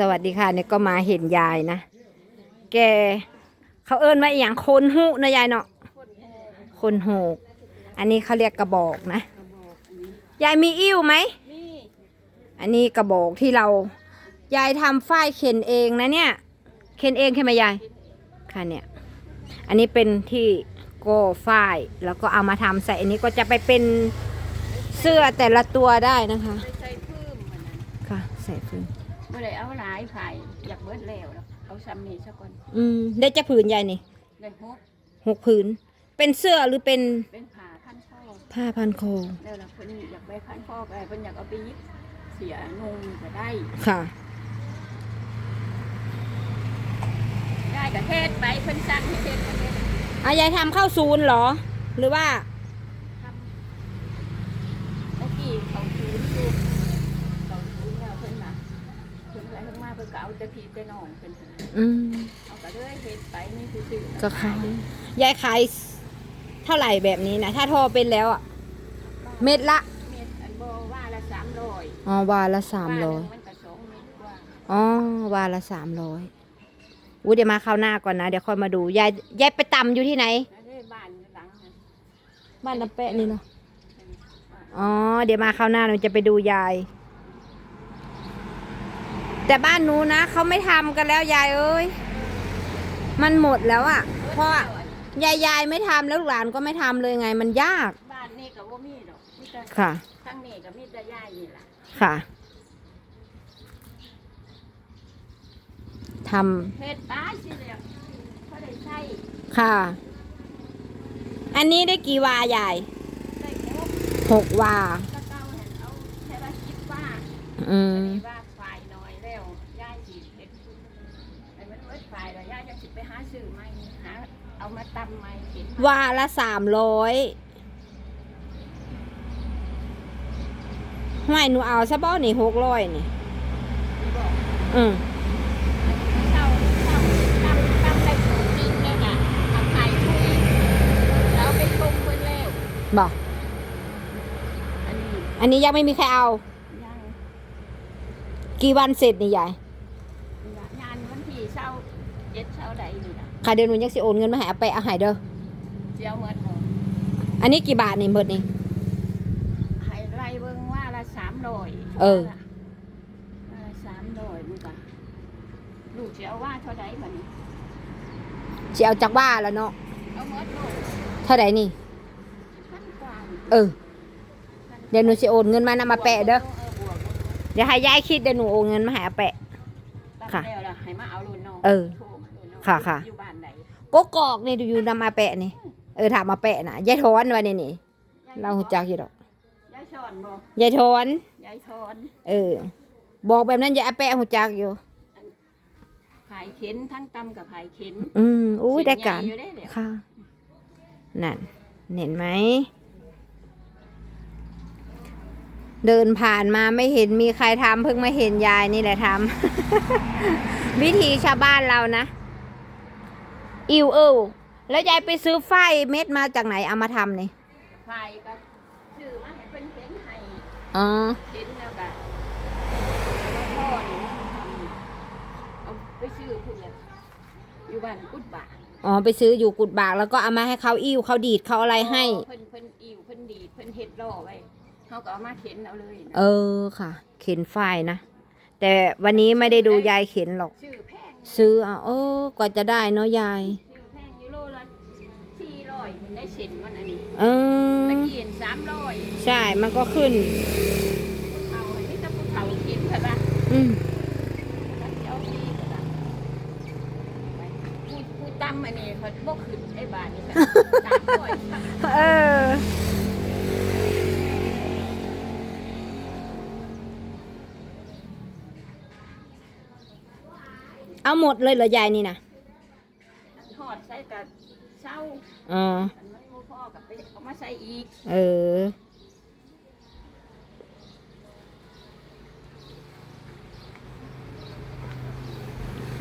สวัสดีค่ะเนี่ยก็มาเห็นยายนะ แก เขาเอิ้นว่าอหย่างคนหูนะยายเนาะคนหูอันนี้เขาเรียกกระบอกนะ ยายมีอิ่วไหม อันนี้กระบอกที่เรา ยายทำฝ้ายเข็นเองนะเนี่ย เข็นเองใช่ไหมยาย ค่ะเนี่ย อันนี้เป็นที่โก้ฝ้ายแล้วก็เอามาทำใส่อันนี้ก็จะไปเป็นเสื้อแต่ละตัวได้นะคะ ใส่พื้มมันค่ะใส่ฟืน บ่ได้เอาหลายไผ่อยากเบิดแล้วแล้วเอาซ้ำนี่ซะก่อนอืมได้จะผืนยายนี่ได้หกหกผืน เป็นเสื้อหรือเป็นเป็นผ่าพันคอผ้าพันคอแล้วล่ะเพิ่นอยากไปพันคอไปเพิ่นอยากเอาไปยิบเสียงงก็ได้ค่ะได้ก็เฮ็ดไปเพิ่นสั่งให้เฮ็ดก็เฮ็ดอายายทำเข้าศูนย์เหรอ หรือว่า ทำเมื่อกี้เขาถืออยู่เขาถือแล้วเพิ่นน่ะเพิ่นไปเพิ่นมา เพิ่นก็เอาแต่พี่แต่น้องเพิ่นน่ะอืมเอาก็เลยเฮ็ดไปนี่คือซื้อก็ขายยายขายเท่าไหร่แบบนี้นะถ้าทอเป็นแล้วอะเม็ดละเม็ดอันบ่ว่าละ300อ๋อวาละสามร้อยมันก็สองเม็ดกว่าอ๋อวาละสามร้อยอุ้ยเดี๋ยวมาคราวหน้าก่อนนะ เดี๋ยวค่อยมาดูยายยายไปตำอยู่ที่ไหน แล้วได้บ้านอยู่หลังนั้นบ้านน้ำแปะนี่เนาะอ๋อเดี๋ยวมาคราวหน้าเราจะไปดูยาย แต่บ้านหนูนะเขาไม่ทำกันแล้วยายเอ้ย มันหมดแล้วอะ่ะ เพราะว่ายายยายไม่ทำแล้วลูกหลานก็ไม่ทำเลยไง มันยาก บ้านนี่ก็บ่มีดอกมีแต่ค่ะ ทั้งนี้ก็มีแต่ย่ายนี่ล่ะค่ะทเฮ็ดตายสิแล้วเขาได้ใช้ำค่ะ อันนี้ได้กี่วายายได้ครบหกวาก็เก่าเห็นเอาแค่ว่าคิดว่าอืมอันนี้ว่า ซื้อใหม่หาเอามาตำใหม่กินวาละสามร้อยห้วยหนูเอาซะบ่นี่หกร้อยนี่ บอกอืมเช่าเช่าตำตำได้ถุงนึงแล้วก็ทำไข่ถุยแล้วไปชงเพิ่นแล้วบอกอันนี้อันนี้ยังไม่มีใครเอา ยังกี่วันเสร็จนี่ยาย งานวันที่เช้าเจ็ดเช้าใดนี่นะ ค่ะเดี๋ยวหนูยังสิโอนเงินมาให้เอาไปเอาใหายเด้อเจียวเมื่อหมดอันนี้กี่บาทนี่หมดนี่ให้ไล่เบิ่งว่าละสามร้อยเออว่าละสามร้อยมันก็ลูกเจียวว่าเท่าใดบัดนี้สิเอาจากว่าแล้วเนาะเอาหมดลูกเท่าไหร่นี่พันกว่าเออเดี๋ยวหนูสิโอนเงินมานำมาแปะเด้อเออบวกเดี๋ยวให้ยายคิดเดี๋ยวหนูโอนเงินมาให้อาแปะตั้งค่ะแล้วล่ะให้มาเอารุ่นน้องเออโทรมารุ่นน้องค่ะค่ะอยู่บ้านไหน กกอกนี่อยู่นำมาแปะนี่ เออถามมาแปะนะยายทอนวันนี้นี่ เราหูจักอยู่ดอกยายสอนบ่ยายทอนยายสอนเออ บอกแบบนั้นยายอาแปะหูจักอยู่ผายเข็นทั้งตำกับผายเข็น อืมอุ้ยได้การเสียงใหญ่อยู่ได้แล้วค่ะนั่นเห็นไหม เดินผ่านมาไม่เห็นมีใครทำเพิ่งมาเห็นยายนี่แหละทำ วิธีชาวบ้านเรานะ อิวเอวแล้วยายไปซื้อไฟเม็ดมาจากไหนเอามาทำนี่ผายก็ซื้อมาให้เพิ่นเข็นให้อ๋อเข็นแล้วก็แล้วพ่อนี่ทำเอาไปซื้อพุ่นเลยอยู่บ้านกุดบาทอ๋อไปซื้ออยู่กุดบากแล้วก็เอามาให้เขาอิวเขาดีดเขาอะไรให้ เพิ่นเพิ่นอิ่วเพิ่นดีดเพิ่นเฮ็ดล่อไว้เขาก็เอามาเข็นเอาเลยนะเออค่ะ เข็นไฟนะ แต่วันนี้ไม่ได้ดูยายเข็นหรอก ชื่อแพง ซื้อเอาเออกว่าจะได้เนาะยายชื่อแพงยูโรละสี่ร้อยได้เซ็นมันอันนี้เออ ตะกี้เห็นสามร้อยใช่ มันก็ขึ้น เอาอันนี้ถ้าภูเขาเข็นใช่ปะอืมแล้วเจ้าดีก็ได้ไปพูดพูดตั้มอันนี้เขาบ่ขึ้นไอ้บาทนี่ค่ะสามร้อย เออ เอาหมดเลยเหรอยายนี่นะทอดใส่กับเช้าอ๋ออันมันบ่พอกับไปเอามาใส่อีกเออ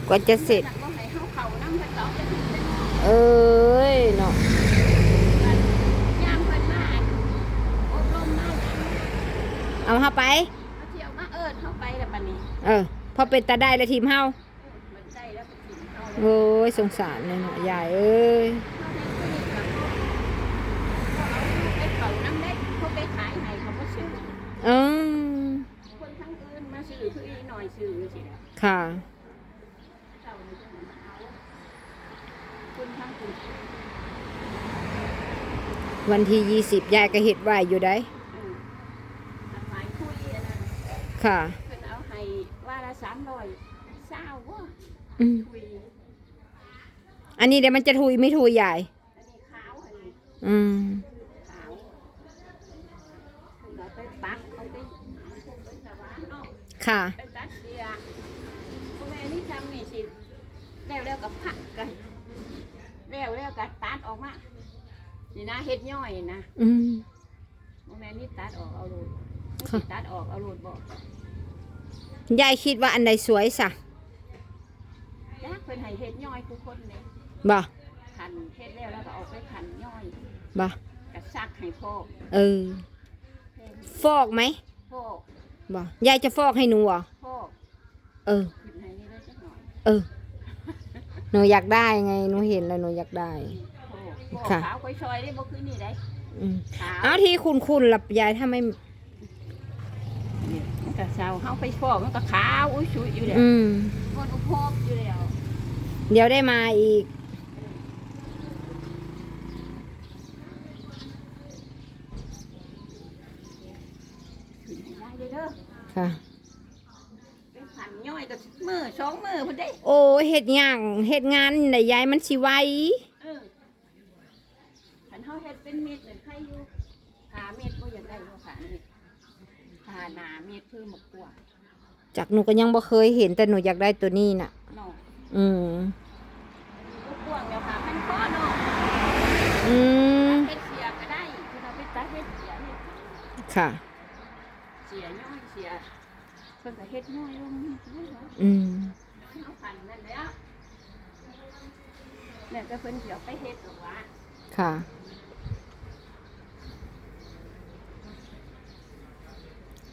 กว่าจะเสร็จนักบ่ให้เฮาเข้าน้ำเพิ่นก็เอาจะขึ้นไปนอนเอ้ยเนาะย่างเพิ่นมาอบรมมาเอาเข้าไป เอาเที่ยวมาเอิ้นเฮาไปแล้วบัดนี้ เออ พอเป็นตาได้แล้วทีมเฮา โอ้ยสงสารเลยเนาะยายเอ้ยไปเขาน้ำได้เขาไปขายให้เขาก็ซื้อเออคนทั้งอื่นมาซื้อคืออีหน่อยซื้อสิแล้วค่ะเจ้านี่ก็มาเอาคนทั้งอื่นวันที่ยี่สิบยายก็เห็ดไว้อยู่ได้อืมทำไมคุยอันนั้นค่ะเพิ่นเอาให้ว่าละสามร้อยเศร้าว่ะอืมคุย อันนี้เดี๋ยวมันจะทุยไม่ทุยยายอันนี้ขาวอันนี้อืมขาวเราไปปักเอาไปพวกเป็นสวานเนาะค่ะไปตัดเสียพวกแม่นี่ทำนี่สิแล้วแล้วกับพักกันแล้วแล้วกับตัดออกมานี่นะเฮ็ดย่อยนะอืมพวกแม่นี่ตัดออกเอาโลดไม่สิตัดออกเอาโลดบอกยายคิดว่าอันใดสวยสะจ้าเพิ่นให้เฮ็ดย่อยทุกคนเลย บ่ขันเฮ็ดแล้วแล้วก็เอาไปขันย่อยบ่กระซักให้พ่อเออ ฟอกไหมพ่อบ่ยายจะฟอกให้หนูเหรอพ่อเออขึ้นให้นี่ได้จักหน่อยเออ หนูอยากได้ไงหนูเห็นแล้วหนูอยากได้ พ่อพ่อค่ะ ขาวค่อยซอยได้บ่คือนี่ได้อืมขาวเอาที่คุณคุณหลับยายถ้าไม่มันก็เศร้าเฮาไปฟอกมันก็ขาวอุ้ยชุยอยู่แล้วอืม มันอุพบอยู่แล้ว เดี๋ยวได้มาอีก ขึ้นให้ได้เลยเด้อ ค่ะเป็นขันย่อยก็มือสองมือพุ่นได้โอ้ยเฮ็ดหย่างเฮ็ดงานไหนยายมันสิไวเออขันเฮาเฮ็ดเป็นเม็ดเหมือนไข่อยู่ขาเม็ดบ่อยากได้บ่ขาเม็ดขาหนาเม็ดเพิ่มมากกว่าจากหนูก็ยังบ่เคยเห็นแต่หนูอยากได้ตัวนี้น่ะ เนาะอืม ลูกกวางแล้วค่ะพันคอเนาะอืมเฮ็ดเสียก็ได้คือเราไปตัดเฮ็ดเสียเฮ็ดค่ะ เสียย่อยเสียเพิ่นก็เฮ็ดน้อยลงนิดหน่อยอืมเอาพันนั่นแหล้วเนี่ยก็เพิ่นสิเอาไปเฮ็ดหรอกว่าค่ะ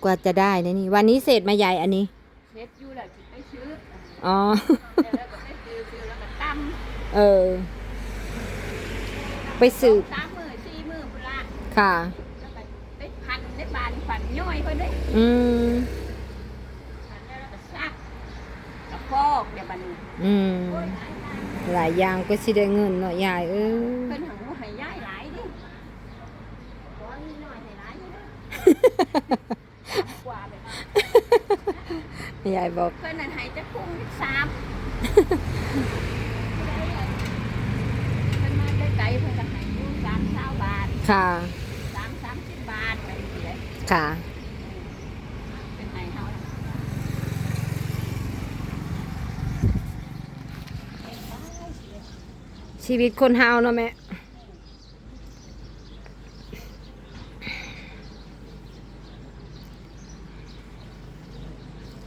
กว่าจะได้นะนี่ วันนี้เสร็จมาใหญ่อันนี้เฮ็ดอยู่แล้วสิไปซื้ออ๋อแล้วก็ไปซื้อซื้อแล้วก็ตำเออ ไปสืบสามมื้อสี่มื้อพุ่นละค่ะ แล้วก็ไปพันได้บานพันย่อยเพิ่นเด้อืม พันแล้วแล้วก็ซักก็ฟอก เดี๋ยวบัดนี้อืมโอ้ยหลายอย่างหลายอย่างก็สิได้เงินเนาะยายเออเพิ่นหังให้ย้ายหลายดิขอนิดหน่อยให้หลายอยู่เด้อกว่าแบบ ยายบอก เพิ่นนั่นให้จะคุ้งสามเพิ่นมาไกลๆเพิ่นก็ให้อยู่สามเก้าบาทค่ะ สามสามสิบบาทไปสิเลยค่ะ เป็นให้เฮาล่ะ ชีวิตคนเฮาเนาะแม่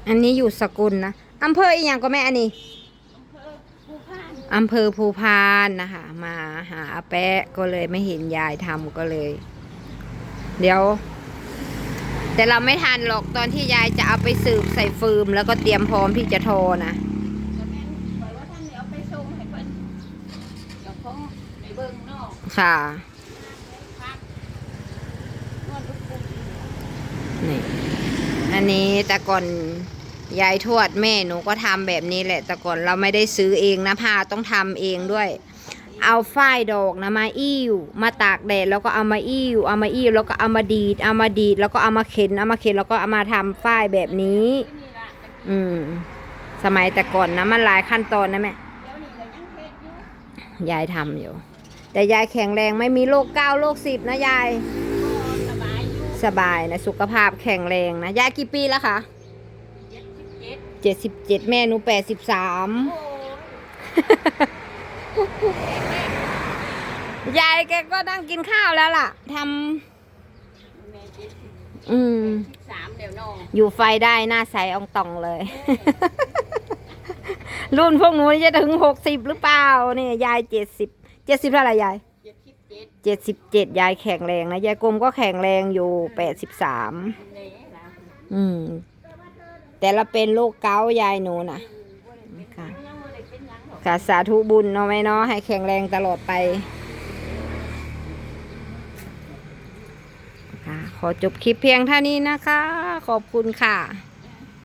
อันนี้อยู่สกุลนะอำเภออีกอย่างก็แม่อันนี้ผู้พานอำเภอภูพานนะคะ มาหาอาแปะก็เลยไม่เห็นยายทำก็เลย เดี๋ยว แต่เราไม่ทันหรอกตอนที่ยายจะเอาไปสืบใส่ฟืมแล้วก็เตรียมพร้อมที่จะโทรนะ ค่ะนี่อันนี้แต่ก่อนยายทวดแม่หนูก็ทำแบบนี้แหละ แต่ก่อนเราไม่ได้ซื้อเองนะผ้าต้องทำเองด้วย เอาฝ้ายดอกนะมาอิ่วมาตากแดดแล้วก็เอามาอิ่วเอามาอิ่วแล้วก็เอามาดีดเอามาดีดแล้วก็เอามาเข็นเอามาเข็นแล้วก็เอามาทำฝ้ายแบบนี้ อืม สมัยแต่ก่อนนะมันหลายขั้นตอนนะแม่ยายทำอยู่ แต่ยายแข็งแรงไม่มีโรคเก้าโรคสิบนะยาย สบายอยู่สบายนะสุขภาพแข็งแรงนะ ยายกี่ปีแล้วคะเจ็ดสิบเจ็ดเจ็ดสิบเจ็ดแม่หนูแปดสิบสามโอ้ยายแกก็นั่งกินข้าวแล้วล่ะทแม่เจ็ดสิบำอืม สามเดี๋ยวน้องอยู่ไฟได้หน้าใสอองตองเลย รุ่นพวกหนูจะถึงหกสิบหรือเปล่าเนี่ยยายเจ็ดสิบ เจ็ดสิบเท่าไหร่ยายเจ็ดสิบเจ็ดเจ็ดสิบเจ็ดยายแข็งแรงนะยายกลมก็แข็งแรงอยู่แปดสิบสามเน่ล่ะอืมแต่แต่ละเป็นโรคเกาต์ยายหนูน่ะ ค่ะ ยังบ่ได้เป็นหยังหรอกค่ะสาธุบุญเนาะแม่เนาะให้แข็งแรงตลอดไปค่ะขอจบคลิปเพียงเท่านี้นะคะ ขอบคุณค่ะ